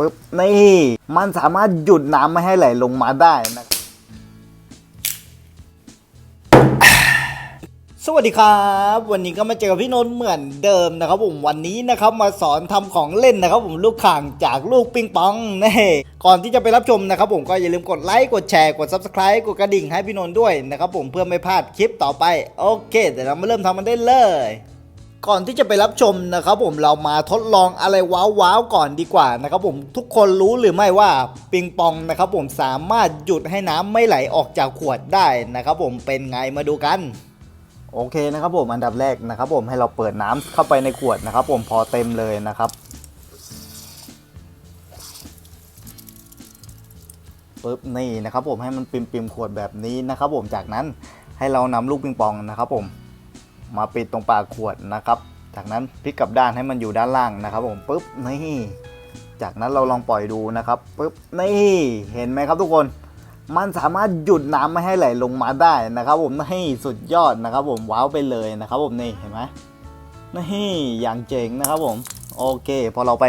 ปึ๊บนี่มันสามารถหยุดน้ำไม่ให้ไหลลงมาได้นะสวัสดีครับ วันนี้ก็มาเจอกับพี่นนท์เหมือนเดิมนะครับผมวันนี้นะครับมาสอนทำของเล่นนะครับผมลูกข่างจากลูกปิงปองนี่ก่อนที่จะไปรับชมนะครับผมก็อย่าลืมกดไลค์กดแชร์กด subscribe กดกระดิ่งให้พี่นนท์ด้วยนะครับผมเพื่อไม่พลาดคลิปต่อไป โอเคเดี๋ยวเรามาเริ่มทำมันได้เลย ก่อนที่จะไปรับชมนะครับผมเรามาทดลองอะไรว้าวๆก่อนดีกว่านะครับผมทุกคนรู้หรือไม่ว่าปิงปองนะครับผมสามารถหยุดให้น้ำไม่ไหลออกจากขวดได้นะครับผมเป็นไงมาดูกัน โอเคนะครับผมอันดับแรกนะครับผมให้เราเปิดน้ำเข้าไปในขวดนะครับผมพอเต็มเลยนะครับปึ๊บนี่นะครับผมให้มันปิมปิมขวดแบบนี้นะครับผมจากนั้นให้เรานำลูกปิงปองนะครับผม มาปิดตรงปากขวดนะครับ จากนั้นพลิกกลับด้านให้มันอยู่ด้านล่างนะครับผมปึ๊บนี่จากนั้นเราลองปล่อยดูนะครับปึ๊บนี่เห็นไหมครับทุกคนมันสามารถหยุดน้ำไม่ให้ไหลลงมาได้นะครับ ผมนี่สุดยอดนะครับ ผมว้าวไปเลยนะครับ ผมนี่เห็นไหมนี่อย่างเจ๋งนะครับผมโอเค พอเราไป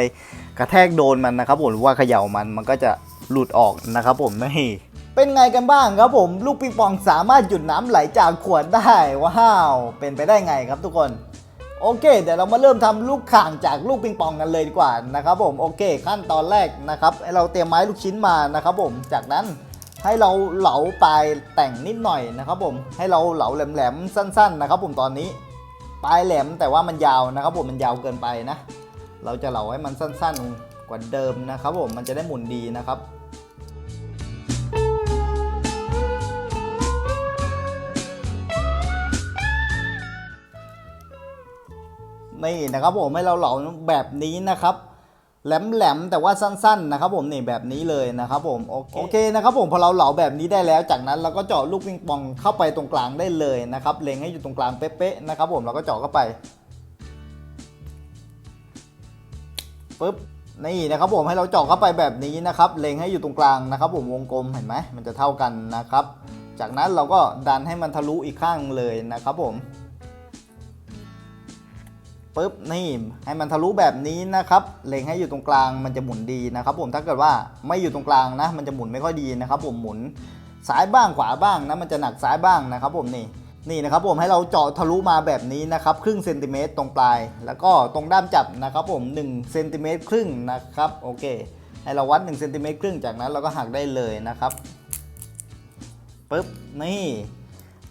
กระแทกโดนมันนะครับ ผมหรือว่าเขย่ามันมันก็จะหลุดออกนะครับ ผมนี่ เป็นไงกันบ้างครับผม ลูกปิงปองสามารถหยุดน้ำไหลจากขวดได้ว้าว เป็นไปได้ไงครับทุกคนโอเค เดี๋ยวเรามาเริ่มทำลูกข่างจากลูกปิงปองกันเลยดีกว่านะครับผมโอเคขั้นตอนแรกนะครับเราเตรียมไม้ลูกชิ้นมานะครับผมจากนั้นให้เราเหลาปลายแต่งนิดหน่อยนะครับผมให้เราเหลาแหลมๆสั้น ๆ นะครับ ผมตอนนี้ปลายแหลมแต่ว่ามันยาวนะครับ ผมมันยาวเกินไปนะ เราจะเหลาให้มันสั้น ๆ กว่าเดิมนะครับ ผมมันจะได้หมุนดีนะครับ นี่นะครับผมให้เราเหลาแบบนี้นะครับแหลมๆแต่ว่าสั้นๆนะครับผมนี่แบบนี้เลยนะครับผมโอเคโอเคนะครับผมพอเราเหลาแบบนี้ได้แล้วจากนั้นเราก็เจาะลูกปิงปองเข้าไปตรงกลางได้เลยนะครับเล็งให้อยู่ตรงกลางเป๊ะๆนะครับผมเราก็เจาะเข้าไปปึ๊บนี่นะครับผมให้เราเจาะเข้าไปแบบนี้นะครับเล็งให้อยู่ตรงกลางนะครับ ผมวงกลมเห็นไหมมันจะเท่ากันนะครับ จากนั้นเราก็ดันให้มันทะลุอีกข้างเลยนะครับผม ปุ๊บนี่ให้มันทะลุแบบนี้นะครับเล็งให้อยู่ตรงกลางมันจะหมุนดีนะครับ ผมถ้าเกิดว่าไม่อยู่ตรงกลางนะ มันจะหมุนไม่ค่อยดีนะครับ ผมหมุนซ้ายบ้างขวาบ้างนะมันจะหนักซ้ายบ้างนะครับ ผมนี่นี่นะครับผมให้เราเจาะทะลุมาแบบนี้นะครับครึ่งเซนติเมตรตรงปลาย แล้วก็ตรงด้ามจับนะครับ ผม1เซนติเมตรครึ่งนะครับโอเค ให้เราวัด1เซนติเมตรครึ่งจากนั้นเราก็หักได้เลยนะครับปุ๊บนี่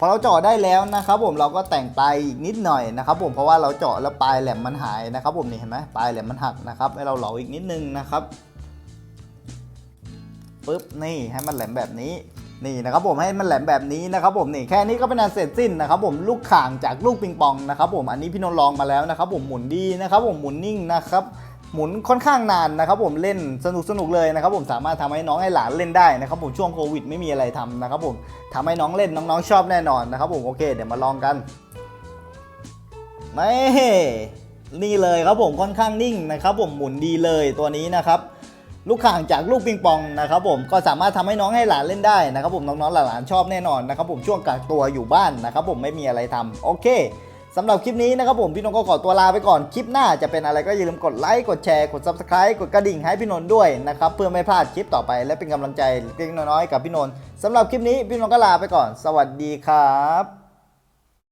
พอเราเจาะได้แล้วนะครับผมเราก็แต่งปลายอีกนิดหน่อยนะครับผมเพราะว่าเราเจาะแล้วปลายแหลมมันหายนะครับผมนี่เห็นไหมปลายแหลมมันหักนะครับให้เราเหลาอีกนิดนึงนะครับปึ๊บนี่ให้มันแหลมแบบนี้นี่นะครับผมให้มันแหลมแบบนี้นะครับผมนี่แค่นี้ก็เป็นอันเสร็จสิ้นนะครับผมลูกข่างจากลูกปิงปองนะครับผมอันนี้พี่นนท์ลองมาแล้วนะครับผมหมุนดีนะครับผมหมุนนิ่งนะครับ หมุนค่อนข้างนานนะครับผมเล่นสนุกสนุกเลยนะครับผมสามารถทำให้น้องให้หลานเล่นได้นะครับผมช่วงโควิดไม่มีอะไรทำนะครับผมทำให้น้องเล่นน้องๆชอบแน่นอนนะครับผมโอเค เดี๋ยวมาลองกันนี่นี่เลยครับผมค่อนข้างนิ่งนะครับผมหมุนดีเลยตัวนี้นะครับลูกข่างจากลูกปิงปองนะครับผมก็สามารถทำให้น้องให้หลานเล่นได้นะครับผมน้องๆหลานๆชอบแน่นอนนะครับผมช่วงกักตัวอยู่บ้านนะครับผมไม่มีอะไรทำโอเค สำหรับคลิปนี้นะครับผมพี่นนท์ก็ขอตัวลาไปก่อนคลิปหน้าจะเป็นอะไรก็อย่าลืมกดไลค์กดแชร์กด subscribe กดกระดิ่งให้พี่นนท์ด้วยนะครับเพื่อไม่พลาดคลิปต่อไปและเป็นกำลังใจเล็กๆน้อยๆกับพี่นนท์สำหรับคลิปนี้พี่นนท์ก็ลาไปก่อน สวัสดีครับ